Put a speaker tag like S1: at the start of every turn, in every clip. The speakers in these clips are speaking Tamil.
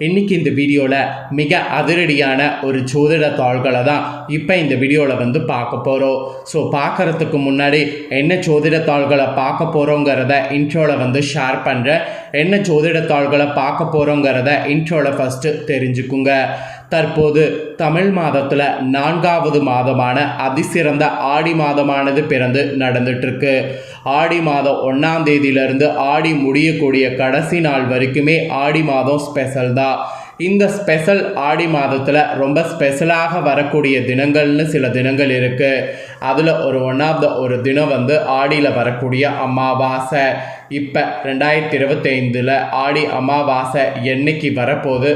S1: இன்றைக்கி இந்த வீடியோவில் மிக அதிரடியான ஒரு ஜோதிட தாள்களை தான் இப்போ இந்த வீடியோவில் வந்து பார்க்க போகிறோம் ஸோ பார்க்கறதுக்கு முன்னாடி என்ன ஜோதிட தாள்களை பார்க்க போகிறோங்கிறத இன்ட்ரோவில் வந்து ஷேர் பண்ணுறேன் என்ன ஜோதிட தாள்களை பார்க்க போகிறோங்கிறத இன்ட்ரோவில் ஃபஸ்ட்டு தெரிஞ்சுக்குங்க. தற்போது தமிழ் மாதத்தில் நான்காவது மாதமான அதிசிறந்த ஆடி மாதமானது பிறந்து நடந்துட்டுருக்கு. ஆடி மாதம் ஒன்றாம் தேதியிலிருந்து ஆடி முடியக்கூடிய கடைசி நாள் வரைக்குமே ஆடி மாதம் ஸ்பெஷல் தான். இந்த ஸ்பெஷல் ஆடி மாதத்தில் ரொம்ப ஸ்பெஷலாக வரக்கூடிய தினங்கள்னு சில தினங்கள் இருக்குது அதில் ஒரு ஒன் ஆஃப் த ஒரு தினம் வந்து ஆடியில் வரக்கூடிய அமாவாசை. இப்போ ரெண்டாயிரத்தி இருபத்தைந்தில் ஆடி அமாவாசை என்னைக்கு வரப்போகுது?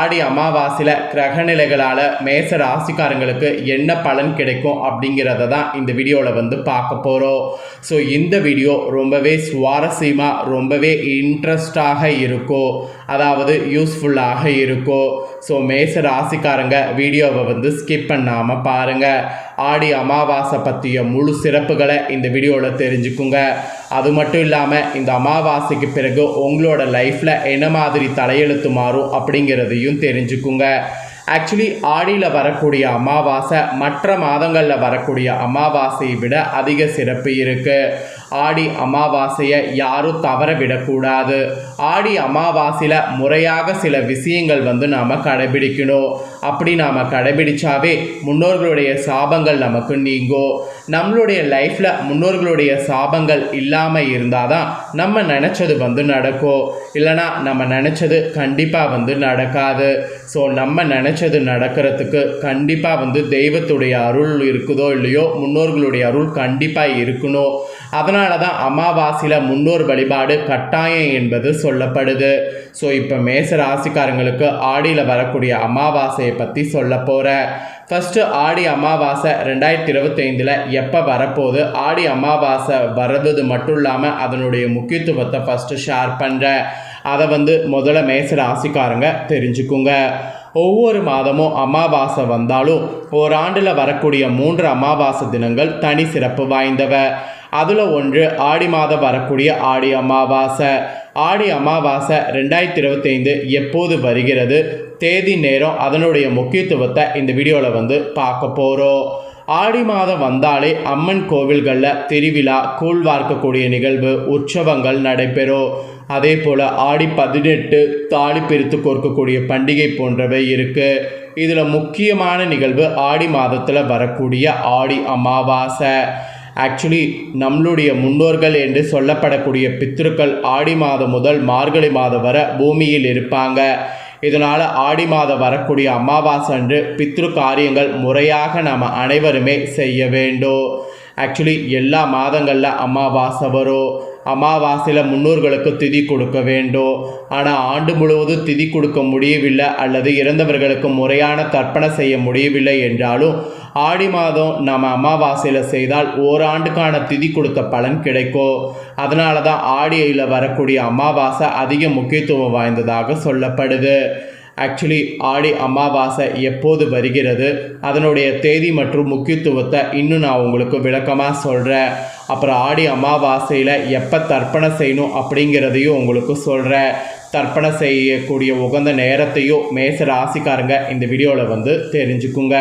S1: ஆடி அமாவாசையில் கிரகநிலைகளால் மேச ராசிக்காரங்களுக்கு என்ன பலன் கிடைக்கும் அப்படிங்கிறத தான் இந்த வீடியோவில் வந்து பார்க்க போகிறோம் ஸோ இந்த வீடியோ ரொம்பவே சுவாரஸ்யமாக ரொம்பவே இன்ட்ரெஸ்டாக இருக்கும். அதாவது யூஸ்ஃபுல்லாக இருக்கும். ஸோ மேச ராசிக்காரங்க வீடியோவை வந்து ஸ்கிப் பண்ணாமல் பாருங்கள் ஆடி அமாவாசை பற்றிய முழு சிறப்புகளை இந்த வீடியோவில் தெரிஞ்சுக்குங்க. அது மட்டும் இல்லாமல் இந்த அமாவாசைக்கு பிறகு உங்களோட லைஃப்பில் என்ன மாதிரி தலையெழுத்து மாறும் அப்படிங்கிறதையும் தெரிஞ்சுக்குங்க. ஆக்சுவலி ஆடியில் வரக்கூடிய அமாவாசை மற்ற மாதங்களில் வரக்கூடிய அமாவாசையை விட அதிக சிறப்பு இருக்குது ஆடி அமாவாசையை யாரும் தவற விடக்கூடாது. ஆடி அமாவாசையில் முறையாக சில விஷயங்கள் வந்து நாம் கடைபிடிக்கணும். அப்படி நாம் கடைபிடிச்சாவே முன்னோர்களுடைய சாபங்கள் நமக்கு நீங்கும். நம்மளுடைய லைஃப்பில் முன்னோர்களுடைய சாபங்கள் இல்லாமல் இருந்தால் தான் நம்ம நினச்சது வந்து நடக்கும். இல்லைனா நம்ம நினச்சது கண்டிப்பாக வந்து நடக்காது. ஸோ நம்ம நினச்சது நடக்கிறதுக்கு கண்டிப்பாக வந்து தெய்வத்துடைய அருள் இருக்குதோ இல்லையோ முன்னோர்களுடைய அருள் கண்டிப்பாக இருக்கணும். அதனால தான் அமாவாசையில் முன்னோர் வழிபாடு கட்டாயம் என்பது சொல்லப்படுது. ஸோ இப்போ மேச ராசிக்காரங்களுக்கு ஆடியில் வரக்கூடிய அமாவாசையை பற்றி சொல்ல போகிறேன் ஃபஸ்ட்டு ஆடி அமாவாசை ரெண்டாயிரத்தி இருபத்தைந்தில் எப்போ வரப்போகுது? ஆடி அமாவாசை வர்றது மட்டும் இல்லாமல் அதனுடைய முக்கியத்துவத்தை ஃபஸ்ட்டு ஷேர் பண்ணுறேன் அதை வந்து முதல்ல மேச ராசிக்காரங்க தெரிஞ்சுக்குங்க. ஒவ்வொரு மாதமும் அமாவாசை வந்தாலும் ஓராண்டில் வரக்கூடிய மூன்று அமாவாசை தினங்கள் தனி சிறப்பு வாய்ந்தவ. அதில் ஒன்று ஆடி மாதம் வரக்கூடிய ஆடி அமாவாசை. ஆடி அமாவாசை ரெண்டாயிரத்தி இருபத்தைந்து எப்போது வருகிறது? தேதி நேரம் அதனுடைய முக்கியத்துவத்தை இந்த வீடியோவில் வந்து பார்க்க போகிறோம் ஆடி மாதம் வந்தாலே அம்மன் கோவில்களில் திருவிழா கூழ் வார்க்கக்கூடிய நிகழ்வு உற்சவங்கள் நடைபெறும். அதே போல் ஆடி பதினெட்டு தாலி பிரித்து கோர்க்கக்கூடிய பண்டிகை போன்றவை இருக்குது இதில் முக்கியமான நிகழ்வு ஆடி மாதத்தில் வரக்கூடிய ஆடி அமாவாசை. ஆக்சுவலி நம்மளுடைய முன்னோர்கள் என்று சொல்லப்படக்கூடிய பித்திருக்கள் ஆடி மாதம் முதல் மார்கழி மாதம் வரை பூமியில் இருப்பாங்க. இதனால் ஆடி மாதம் வரக்கூடிய அமாவாசை அன்று பித்ரு காரியங்கள் முறையாக நாம் அனைவருமே செய்ய வேண்டும். ஆக்சுவலி எல்லா மாதங்களில் அமாவாசை வரும். அமாவாசையில் முன்னோர்களுக்கு திதி கொடுக்க வேண்டும் ஆனால் ஆண்டு முழுவதும் திதி கொடுக்க முடியவில்லை அல்லது இறந்தவர்களுக்கு முறையான கற்பனை செய்ய முடியவில்லை என்றாலும் ஆடி மாதம் நம்ம அமாவாசையில் செய்தால் ஓராண்டுக்கான திதி கொடுத்த பலன் கிடைக்கும் அதனால தான் ஆடியில் வரக்கூடிய அமாவாசை அதிக முக்கியத்துவம் வாய்ந்ததாக சொல்லப்படுது. ஆக்சுவலி ஆடி அமாவாசை எப்போது வருகிறது? அதனுடைய தேதி மற்றும் முக்கியத்துவத்தை இன்னும் நான் உங்களுக்கு விளக்கமாக சொல்கிறேன் அப்புறம் ஆடி அமாவாசையில் எப்போ தர்ப்பணம் செய்யணும் அப்படிங்கிறதையும் உங்களுக்கு சொல்கிறேன் தர்ப்பணம் செய்யக்கூடிய உகந்த நேரத்தையும் மேச ராசிக்காரங்க இந்த வீடியோவில் வந்து தெரிஞ்சுக்குங்க.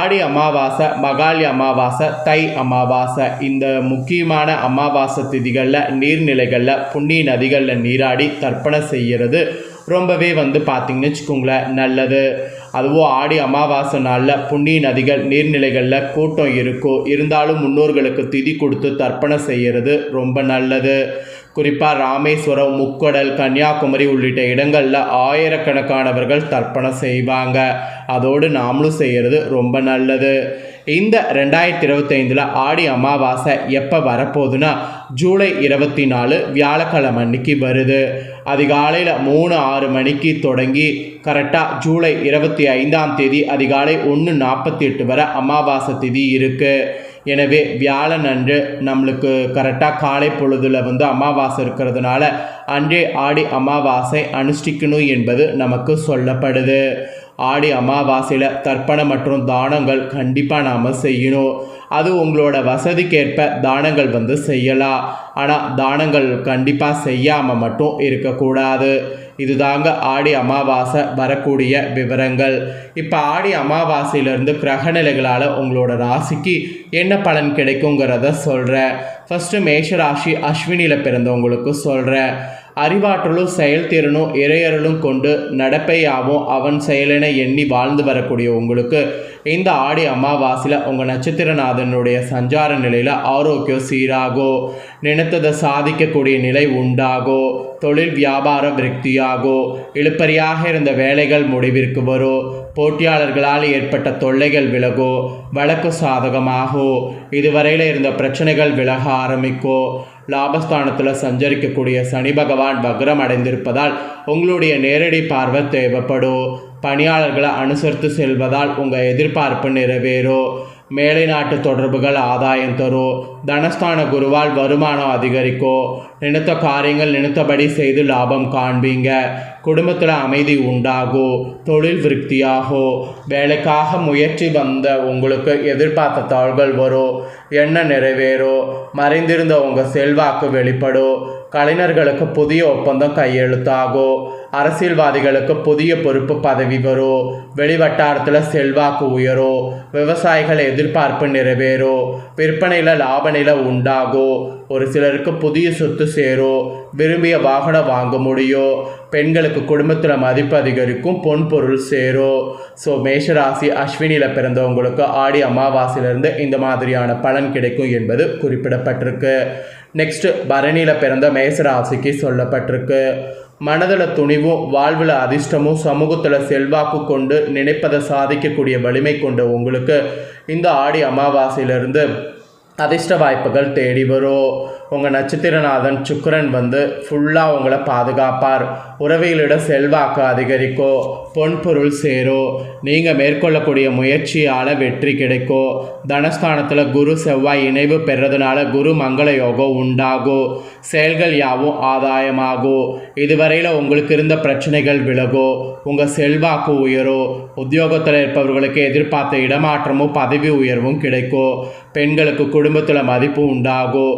S1: ஆடி அமாவாசை மகாலி அமாவாசை தை அமாவாசை. இந்த முக்கியமான அமாவாசை திதிகளில் நீர்நிலைகளில் புண்ணிய நதிகளில் நீராடி தர்ப்பணம் செய்கிறது ரொம்பவே வந்து பார்த்திங்கன்னு வச்சுக்கோங்களேன் நல்லது. அதுவும் ஆடி அமாவாசை நாளில் புண்ணிய நதிகள் நீர்நிலைகளில் கூட்டம் இருக்கும் இருந்தாலும் முன்னோர்களுக்கு திதி கொடுத்து தர்ப்பணம் செய்கிறது ரொம்ப நல்லது. குறிப்பாக ராமேஸ்வரம் முக்கடல் கன்னியாகுமரி உள்ளிட்ட இடங்களில் ஆயிரக்கணக்கானவர்கள் தர்ப்பணம் செய்வாங்க. அதோடு நாமளும் செய்கிறது ரொம்ப நல்லது. இந்த ரெண்டாயிரத்தி இருபத்தைந்தில் ஆடி அமாவாசை எப்போ வரப்போகுதுன்னா ஜூலை இருபத்தி நாலு வியாழக்கிழமை அன்னைக்கு வருது. அதிகாலையில் மூணு ஆறு மணிக்கு தொடங்கி கரெக்டாக ஜூலை இருபத்தி ஐந்தாம் தேதி அதிகாலை ஒன்று நாற்பத்தி எட்டு வரை அமாவாசை திதி இருக்குது எனவே வியாழன் அன்று நம்மளுக்கு கரெக்டாக காலை பொழுதில் வந்து அமாவாசை இருக்கிறதுனால அன்றே ஆடி அமாவாசை அனுஷ்டிக்கணும் என்பது நமக்கு சொல்லப்படுது. ஆடி அமாவாசையில் தர்ப்பணம் மற்றும் தானங்கள் கண்டிப்பாக நாம் செய்யணும். அது உங்களோட வசதிக்கேற்ப தானங்கள் வந்து செய்யலாம். ஆனால் தானங்கள் கண்டிப்பாக செய்யாமல் மட்டும் இருக்கக்கூடாது. இதுதாங்க ஆடி அமாவாசை வரக்கூடிய விவரங்கள். இப்போ ஆடி அமாவாசையிலேருந்து கிரகநிலைகளால் உங்களோட ராசிக்கு என்ன பலன் கிடைக்குங்கிறத சொல்கிறேன் ஃபஸ்ட்டு மேஷராசி அஸ்வினியில் பிறந்தவங்களுக்கு சொல்கிறேன் அறிவாற்றலும் செயல்திறனும் இறையறலும் கொண்டு நடப்பையாவும் அவன் செயலினை எண்ணி வாழ்ந்து வரக்கூடிய உங்களுக்கு இந்த ஆடி அமாவாசையில் உங்கள் நட்சத்திரநாதனுடைய சஞ்சார நிலையில் ஆரோக்கியம் சீராகோ நினைத்ததை சாதிக்கக்கூடிய நிலை உண்டாகோ தொழில் வியாபார விருத்தியாகோ இழுப்பறியாக இருந்த வேலைகள் முடிவிற்கு வரும் போட்டியாளர்களால் ஏற்பட்ட தொல்லைகள் விலகோ வழக்கு சாதகமாகோ இதுவரையில் இருந்த பிரச்சனைகள் விலக ஆரம்பிக்கோ லாபஸ்தானத்தில் சஞ்சரிக்கக்கூடிய சனி பகவான் வக்ரம் அடைந்திருப்பதால் உங்களுடைய நேரடி பார்வை தேவைப்படும். பணியாளர்களை அனுசரித்து செல்வதால் உங்கள் எதிர்பார்ப்பு நிறைவேறும். மேலை நாட்டு தொடர்புகள் ஆதாயம் தரும் தனஸ்தான குருவால் வருமானம் அதிகரிக்கும் நினைத்த காரியங்கள் நினைத்தபடி செய்து லாபம் காண்பீங்க. குடும்பத்தில் அமைதி உண்டாகும் தொழில் விருத்தியாகும் வேலைக்காக முயற்சி வந்த உங்களுக்கு எதிர்பார்த்த தாள்கள் வரும் எண்ணம் நிறைவேறும் மறைந்திருந்த உங்கள் செல்வாக்கு வெளிப்படும் கலைஞர்களுக்கு புதிய ஒப்பந்தம் கையெழுத்தாகும் அரசியல்வாதிகளுக்கு புதிய பொறுப்பு பதவி வரும் வெளிவட்டாரத்தில் செல்வாக்கு உயரும் விவசாயிகள் எதிர்பார்ப்பு நிறைவேறும் விற்பனையில் லாப நிலை உண்டாகும் ஒரு சிலருக்கு புதிய சொத்து சேரும் விரும்பிய வாகனம் வாங்க முடியும் பெண்களுக்கு குடும்பத்தில் மதிப்பு அதிகரிக்கும் பொன் பொருள் சேரும் ஸோ மேஷராசி அஸ்வினியில் பிறந்தவங்களுக்கு ஆடி அமாவாசையிலிருந்து இந்த மாதிரியான பலன் கிடைக்கும் என்பது குறிப்பிடப்பட்டிருக்கு. நெக்ஸ்ட் பரணியில் பிறந்த மேசராசிக்கு சொல்லப்பட்டிருக்கு. மனதில் துணிவும் வாழ்வில் அதிர்ஷ்டமும் சமூகத்தில் செல்வாக்கு கொண்டு நினைப்பதை சாதிக்கக்கூடிய வலிமை கொண்ட உங்களுக்கு இந்த ஆடி அமாவாசையிலிருந்து அதிர்ஷ்ட வாய்ப்புகள் தேடி வரும். உங்கள் நட்சத்திரநாதன் சுக்கரன் வந்து ஃபுல்லாக உங்களை பாதுகாப்பார். உறவிகளிட செல்வாக்கு அதிகரிக்கும் பொன்பொருள் சேரும் நீங்கள் மேற்கொள்ளக்கூடிய முயற்சியால் வெற்றி கிடைக்கும் தனஸ்தானத்தில் குரு செவ்வாய் இணைவு பெறதுனால குரு மங்கள யோகம் உண்டாகும் செயல்கள் யாவும் ஆதாயமாகும் இதுவரையில் உங்களுக்கு இருந்த பிரச்சனைகள் விலகும் உங்கள் செல்வாக்கு உயரும் உத்தியோகத்தில் இருப்பவர்களுக்கு எதிர்பார்த்த இடமாற்றமும் பதவி உயர்வும் கிடைக்கும் பெண்களுக்கு குடும்பத்தில் மதிப்பு உண்டாகும்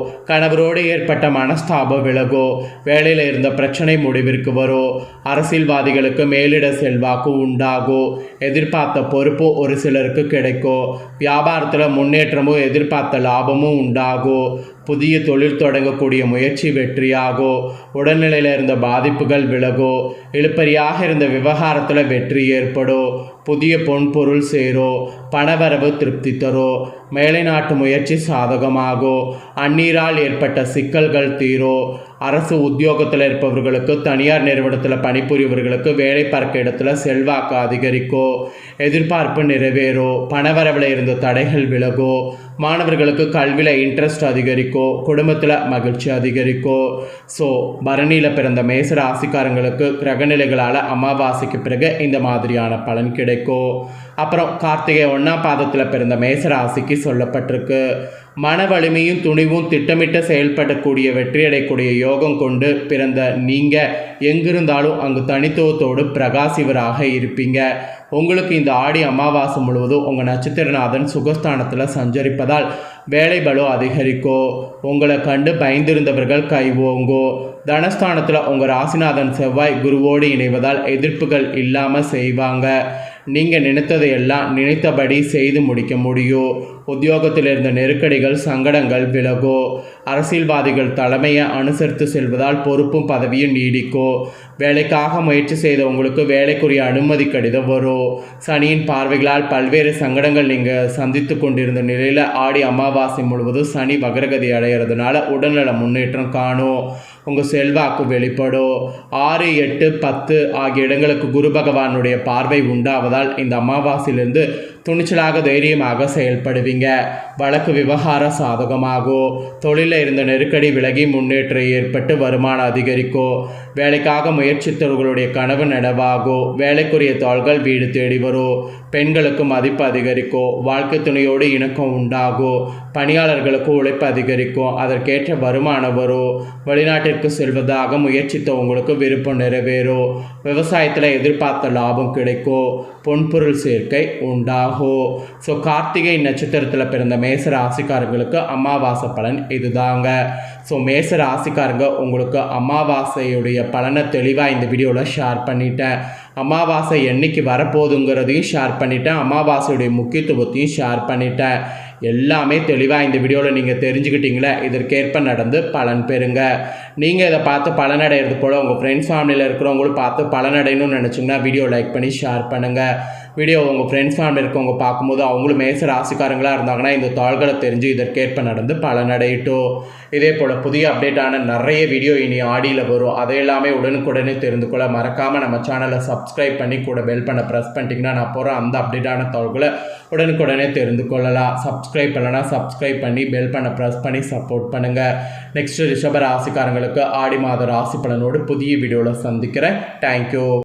S1: அவரோடு ஏற்பட்ட மனஸ்தாபம் விலகோ வேலையில் இருந்த பிரச்சனை முடிவிற்கு வரும் அரசியல்வாதிகளுக்கு மேலிட செல்வாக்கு உண்டாகும் எதிர்பார்த்த பொறுப்பு ஒரு சிலருக்கு கிடைக்கும் வியாபாரத்தில் முன்னேற்றமும் எதிர்பார்த்த லாபமும் உண்டாகும் புதிய தொழில் தொடங்கக்கூடிய முயற்சி வெற்றியாகும் உடல்நிலையில் இருந்த பாதிப்புகள் விலகும் இழுப்பறியாக இருந்த விவகாரத்தில் வெற்றி ஏற்படும் புதிய பொன் பொருள் சேரும் பணவரவு திருப்தி தரும் மேலை நாட்டு முயற்சி சாதகமாகோ. அந்நீரால் ஏற்பட்ட சிக்கல்கள் தீரோ. அரசு உத்தியோகத்தில் இருப்பவர்களுக்கு தனியார் நிறுவனத்தில் பணிபுரியவர்களுக்கு வேலை பார்க்க இடத்துல செல்வாக்கு அதிகரிக்கோ. எதிர்பார்ப்பு நிறைவேறோ. பணவரவில் இருந்த தடைகள் விலகோ. மாணவர்களுக்கு கல்வியில் இன்ட்ரெஸ்ட் அதிகரிக்கோ. குடும்பத்தில் மகிழ்ச்சி அதிகரிக்கோ. ஸோ பரணியில் பிறந்த மேச ராசிக்காரங்களுக்கு கிரகநிலைகளால் அமாவாசைக்கு பிறகு இந்த மாதிரியான பலன் கிடைக்கும் அப்புறம் கார்த்திகை ஒன்றாம் பாதத்தில் பிறந்த மேச ராசிக்கு சொல்லப்பட்டிருக்கு. மன வலிமையும் துணிவும் திட்டமிட்டு செயல்படக்கூடிய வெற்றியடையக்கூடிய யோகம் கொண்டு பிறந்த நீங்கள் எங்கிருந்தாலும் அங்கு தனித்துவத்தோடு பிரகாசிவராக இருப்பீங்க. உங்களுக்கு இந்த ஆடி அமாவாசை முழுவதும் உங்கள் நட்சத்திரநாதன் சுகஸ்தானத்தில் சஞ்சரிப்பதால் வேலை பலு அதிகரிக்கோ. உங்களை கண்டு பயந்திருந்தவர்கள் கைவோங்கோ தனஸ்தானத்தில் உங்கள் ராசிநாதன் செவ்வாய் குருவோடு இணைவதால் எதிர்ப்புகள் இல்லாமல் செய்வாங்க. நீங்கள் நினைத்ததையெல்லாம் நினைத்தபடி செய்து முடிக்க முடியும் உத்தியோகத்தில் இருந்த நெருக்கடிகள் சங்கடங்கள் விலகும் அரசியல்வாதிகள் தலைமையை அனுசரித்து செல்வதால் பொறுப்பும் பதவியும் நீடிக்கும் வேலைக்காக முயற்சி செய்த உங்களுக்கு வேலைக்குரிய அனுமதி கடிதம் வரும் சனியின் பார்வைகளால் பல்வேறு சங்கடங்கள் நீங்கள் சந்தித்து கொண்டிருந்த நிலையில் ஆடி அமாவாசை முழுவதும் சனி வக்ரகதி அடைகிறதுனால உடல்நல முன்னேற்றம் காணும் உங்கள் செல்வாக்கு வெளிப்படும் ஆறு எட்டு பத்து ஆகிய இடங்களுக்கு குரு பகவானுடைய பார்வை உண்டாவதால் இந்த அமாவாசையிலிருந்து துணிச்சலாக தைரியமாக செயல்படுவீங்க. வழக்கு விவகார சாதகமாகும் தொழிலில் இருந்த நெருக்கடி விலகி முன்னேற்றம் ஏற்பட்டு வருமானம் அதிகரிக்கும் வேலைக்காக முயற்சித்தவர்களுடைய கனவு நனவாகும் வேலைக்குரிய தாள்கள் வீடு தேடி வரும் பெண்களுக்கு மதிப்பு அதிகரிக்கும் வாழ்க்கை துணையோடு இணக்கம் உண்டாகும் பணியாளர்களுக்கு உழைப்பு அதிகரிக்கும் அதற்கேற்ற வருமானம் வரும் வெளிநாட்டிற்கு செல்வதாக முயற்சித்தவங்களுக்கு விருப்பம் நிறைவேறும் விவசாயத்தில் எதிர்பார்த்த லாபம் கிடைக்கும் பொன்பொருள் சேர்க்கை உண்டாகும் ஸோ கார்த்திகை நட்சத்திரத்தில் பிறந்த மேச ராசிக்காரங்களுக்கு அமாவாசை பலன் இதுதாங்க. ஸோ மேச ராசிக்காரங்க உங்களுக்கு அமாவாசையுடைய பலனை தெளிவாக இந்த வீடியோவில் ஷேர் பண்ணிட்டேன். அமாவாசை என்னைக்கு வரப்போகுதுங்கிறதையும் ஷேர் பண்ணிட்டேன். அமாவாசையுடைய முக்கியத்துவத்தையும் ஷேர் பண்ணிட்டேன். எல்லாமே தெளிவாக இந்த வீடியோவில் நீங்கள் தெரிஞ்சுக்கிட்டீங்களே இதற்கேற்ப நடந்து பலன் பெறுங்க. நீங்கள் இதை பார்த்து பலனடைகிறது போல் உங்கள் ஃப்ரெண்ட்ஸ் ஃபேமிலியில் இருக்கிறவங்களும் பார்த்து பலனடையணும்னு நினச்சிங்கன்னா வீடியோ லைக் பண்ணி ஷேர் பண்ணுங்கள் வீடியோ உங்கள் ஃப்ரெண்ட்ஸ் ஃபேமிலி இருக்கவங்க பார்க்கும்போது அவங்களும் மேச ராசிக்காரங்களாக இருந்தாங்கன்னா இந்த தாள்களை தெரிஞ்சு இதற்கேற்ப நடந்து பலனடையிட்டோ இதே போல் புதிய அப்டேட்டான நிறைய வீடியோ இனி ஆடியில் வரும். அதையெல்லாமே உடனுக்குடனே தெரிந்து கொள்ள மறக்காமல் நம்ம சேனலை சப்ஸ்கிரைப் பண்ணி கூட பெல் பண்ண ப்ரெஸ் பண்ணிட்டீங்கன்னா நான் போகிற அந்த அப்டேட்டான தாள்களை உடனுக்குடனே தெரிந்து கொள்ளலாம். சப்ஸ்கிரைப் பண்ணலன்னா சப்ஸ்கிரைப் பண்ணி பெல் பண்ண ப்ரெஸ் பண்ணி சப்போர்ட் பண்ணுங்கள் நெக்ஸ்ட் ரிஷப ராசிக்காரங்களுக்கு ஆடி மாத ராசி பலனோடு புதிய வீடியோவில் சந்திக்கிறேன். தேங்க்யூ